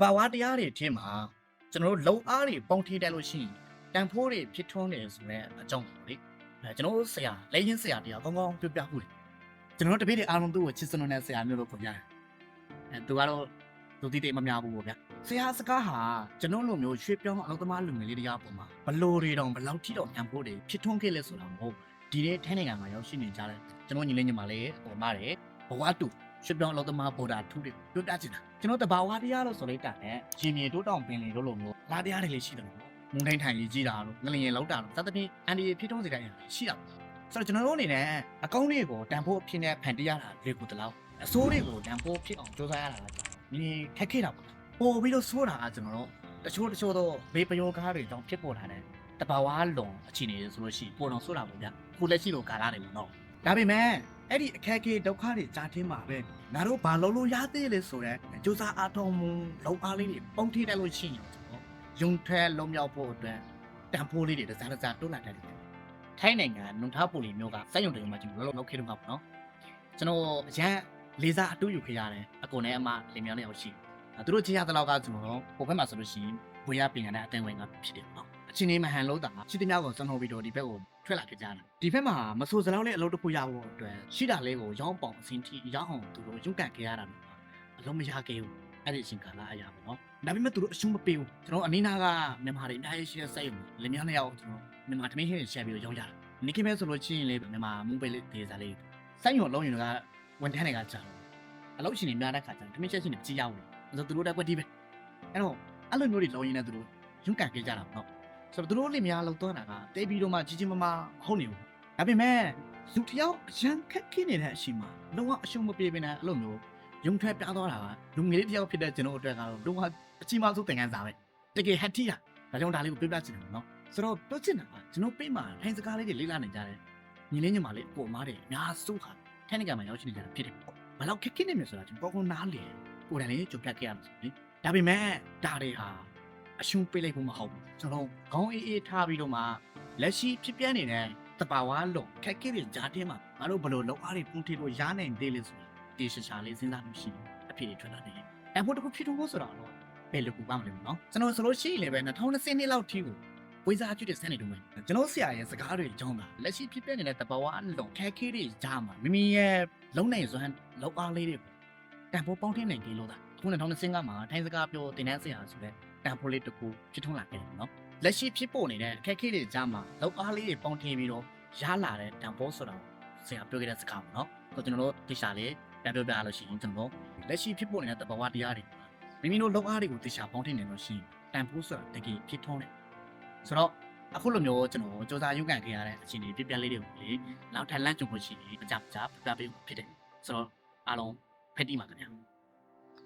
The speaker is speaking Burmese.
ဘာဝတရားတွေအထင်းမှာကျွန်တော်တို့လုံအားတွေပေါင်းထိတက်လို့ရှိရင်တန်ဖိုးတွေဖြစ်ထွန်းတယ်ဆိုတဲ့အကြောင်းပါလေအဲကျွန်တော်တို့ဆရာလက်ရင်ဆရာတရားကောင်းကောင်းပြောပြမှုတယ်ကျွန်တော်တို့တပည့်တွေအားလုံးသူ့ကိုချစ်စွန်းတဲ့ဆရာမျိုးလို့ပြောပြတယ်အဲသူကတော့သူတိတိမများဘူးပေါ့ဗျာဆရာစကားဟာကျွန်တော်လိုမျိုးရွှေ့ပြောင်းအလုပ်သမားလူငယ်လေးတရားပေါ်မှာဘလို့တွေတောင်ဘလောက်ထိတော့တန်ဖိုးတွေဖြစ်ထွန်းခဲ့လဲဆိုတာမဟုတ်ဒီတဲ့ထိုင်းနိုင်ငံမှာရောက်ရှိနေကြတဲ့ကျွန်တော်ညီလေးညီမလေးဟိုမားတယ်ဘဝတူ ရွှေပြောင်းအလောသမားဗော်ဒါထူးတွေပြောပြချင်တာကျွန်တော်တဘာဝတရားလို့ဆိုလိုက်တာနဲ့ရှင်မြေတိုးတောင်ပင်လေလို့လို့မျိုးလာတရားတွေလည်းရှိတယ်ပေါ့မုန်တိုင်းထိုင်ကြီးကြီးတာလို့ငလျင်လောက်တာလို့သတ္တပြင်းအန်ဒီဖြစ်ထုံးစီတိုင်းရှိတာဆိုတော့ကျွန်တော်တို့အနေနဲ့အကောင့်တွေကိုတန်ဖိုးအဖြစ်နဲ့ဖန်တီးရတာလေကူတလောက်အစိုးတွေကိုတန်ဖိုးဖြစ်အောင်စူးစမ်းရတာကဒီခက်ခဲတာပေါ့ပို့ပြီးတော့ဆိုးတာကကျွန်တော်တို့တချို့တချို့တော့ဘေးပယောကားတွေကြောင့်ဖြစ်ပေါ်လာတဲ့တဘာဝလွန်အခြေအနေဆိုလို့ရှိရင်ပို့တော့ဆိုးတာပေါ့ဗျခုလက်ရှိလိုကာလာတယ်ပေါ့နော်ဒါပေမဲ့ အဲ့ဒီအခက်အခဲဒုက္ခတွေကြားထင်းမှာပဲငါတို့ဘာလုံးလုံးရသေးလဲဆိုတော့ကြိုးစားအားထုတ်မှုလုံအားလေးတွေပုံထိတယ်လို့ရှိရင်တော့ယုံထဲလုံမြောက်ဖို့အတွက်တန်ဖိုးလေးတွေတစားတစားတွန်းလာတတ်တယ်ထိုင်းနိုင်ငံနွန်ထားပူလီမျိုးကစက်ရုံတရုံမှာကျွန်တော်လုံးလုံးခေတော့မှာပေါ့နော်ကျွန်တော်အရန်လေးစားအတူယူခရတယ်အကုန်နဲ့အမလင်မြောင်းနဲ့ရောက်ရှိသူတို့ကြည့်ရတဲ့လောက်ကကျွန်တော်တို့ဟိုဘက်မှာဆိုလို့ရှိရင်ဘွေရပင်ကအတန်ဝင်ကဖြစ်တယ်ပေါ့ နော်အချင်းလေးမဟန်လို့တာချစ်တဲ့မြောက်ကိုစံနှုတ်ပြီးတော့ဒီဘက်ကိုထွက်လာခဲ့ကြတာဒီဘက်မှာမဆိုစလောက်နဲ့အလုပ်တစ်ခုရဖို့အတွက်ရှိတာလေးကိုရောင်းပေါင်အစင်းထိရောင်းအောင်သူတို့ရုပ်ကန်ခဲ့ရတာမျိုးအလုံးမရခဲ့ဘူးအဲ့ဒီအချိန်ကာလအရာပေါ့နော်ဒါပေမဲ့သူတို့အရှုံးမပေးဘူးကျွန်တော်အနီးနားကမြန်မာတွေအများကြီးရှိတဲ့စိတ်ကိုလင်မြောင်းနှစ်ယောက်ကျွန်တော်မြန်မာသမီးဟင်းရှယ်ပြီးတော့ရောင်းကြတာနိကိမဲဆိုလို့ချင်းလေမြန်မာမူပဲလေးဒေသလေးစိုက်ရုံလုံးရင်ကဝန်ထမ်းတွေကကြာတော့အလုပ်ရှင်တွေများတဲ့ခါကျတော့သမီးချက်ချင်းတွေကြည့်ရောက်တယ်ဆိုတော့သူတို့တက်ကွက်တီးပဲအဲ့တော့အဲ့လိုမျိုးတွေလုံးရင်လည်းသူတို့ရုပ်ကန်ခဲ့ကြတာပေါ့နော် ဆိုတော့သူတို့လင်များလောက်သွားတာကတေးပြီးတော့မှကြီးကြီးမားမားမဟုတ်နေဘူးဒါပေမဲ့လူတစ်ယောက်အရန်ခက်ခဲနေတဲ့အချိန်မှာလုံးဝအရှုံးမပေးဘဲနဲ့အဲ့လိုမျိုးယုံထွက်ပြားသွားတာကလူငယ်လေးတစ်ယောက်ဖြစ်တဲ့ကျွန်တော်အတွက်ကတော့လုံးဝအကြီးမားဆုံးသင်ခန်းစာပဲတကယ်ဟတ်တီးတာဒါကြောင့်ဒါလေးကိုပြပြချင်တယ်နော်ဆိုတော့ပြောချင်တာကကျွန်တော်ပေးမှာထိုင်စကားလေးတွေလေ့လာနေကြတယ်ညီလေးညီမလေးပုံမားတယ်အများစုဟာထိုင်နေကမှာရောက်ရှိနေကြတာဖြစ်တယ်ဘယ်လောက်ခက်ခဲနေမြဲဆိုတာကျွန်တော်ကောင်းနားလေကိုယ်တိုင်လေးကြုံပြခဲ့ရမှာဆိုရင်ဒါပေမဲ့ဒါတွေဟာ အရှုံးပေးလိုက်ဖို့မဟုတ်ဘူးကျွန်တော်ခေါင်းအေးအေးထားပြီးတော့မှလက်ရှိဖြစ်ပြနေတဲ့တဘာဝလုံးခက်ခဲတဲ့ကြားထဲမှာငါတို့ဘယ်လိုလောက်အားတွေပုံထည့်လို့ရနိုင်သေးလဲဆိုတေရှာရှာလေးစဉ်းစားလို့ရှိရင်အဖြစ်တွေထွက်လာတယ်အဖို့တခုဖြစ်တော့ဖို့ဆိုတာတော့ဘယ်လိုကူပါမလဲနော်ကျွန်တော်ဆိုလို့ရှိရင်လည်းပဲ2020နှစ်လောက်ထိကိုဝိဇာကျွတ်တဲ့စနေတုန်းပဲကျွန်တော်ဆရာရဲ့စကားတွေကြောင်းတာလက်ရှိဖြစ်ပြနေတဲ့တဘာဝလုံးခက်ခဲတွေကြားမှာမိမိရဲ့လုံးနိုင်စွမ်းလောက်အားလေးတွေကိုတန်ဖိုးပေါင်းထည့်နိုင်ကြလို့တာအခု2025မှာထိုင်းစကားပြောတင်တန်းဆရာဆိုတဲ့ တန်ဖိုးလေးတစ်ခုဖြစ်ထွန်းလာခဲ့တယ်နော်လက်ရှိဖြစ်ပေါ်နေတဲ့အခက်အခဲတွေကြားမှာလောက်အားလေးတွေပေါင်းထင်းပြီးတော့ရလာတဲ့တန်ဖိုးဆိုတာဆရာပြောခဲ့တဲ့စကားပေါ့နော်ဆိုတော့ကျွန်တော်တို့သိချာလေးပြန်ပြောပြလို့ရှိရင်ကျွန်တော်လက်ရှိဖြစ်ပေါ်နေတဲ့တဘာဝတရားတွေမိမိတို့လောက်အားတွေကိုသိချာပေါင်းထင်းနေလို့ရှိရင်တန်ဖိုးဆိုတာတကယ်ဖြစ်ထွန်းတယ်ဆိုတော့အခုလိုမျိုးကျွန်တော်စူးစမ်းရုပ်ကန်ခဲ့ရတဲ့အခြေအနေပြပြလေးတွေကိုလေနောက်ထပ်လန့်ကြုံလို့ရှိရင်အကြပ်ကြပြပြပေးဖြစ်တယ်ဆိုတော့အားလုံးဖက်တီးပါခင်ဗျာ